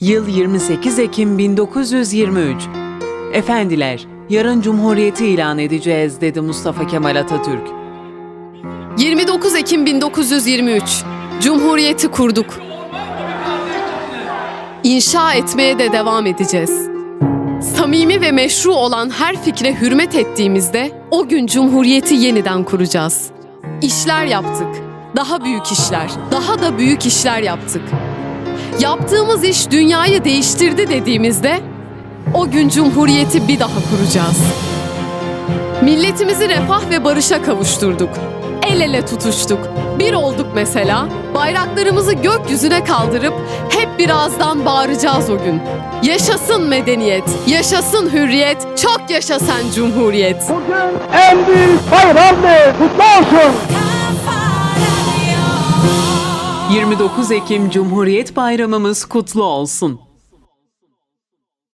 Yıl 28 Ekim 1923. Efendiler, yarın Cumhuriyeti ilan edeceğiz dedi Mustafa Kemal Atatürk. 29 Ekim 1923. Cumhuriyeti kurduk. İnşa etmeye de devam edeceğiz. Samimi ve meşru olan her fikre hürmet ettiğimizde o gün Cumhuriyeti yeniden kuracağız. İşler yaptık. Daha büyük işler, daha da büyük işler yaptık. Yaptığımız iş dünyayı değiştirdi dediğimizde o gün Cumhuriyeti bir daha kuracağız. Milletimizi refah ve barışa kavuşturduk. El ele tutuştuk. Bir olduk mesela. Bayraklarımızı gökyüzüne kaldırıp hep birazdan bağıracağız o gün. Yaşasın medeniyet, yaşasın hürriyet, çok yaşa sen cumhuriyet. Bugün en büyük bayramdır. Kutlu olsun. 29 Ekim Cumhuriyet Bayramımız kutlu olsun.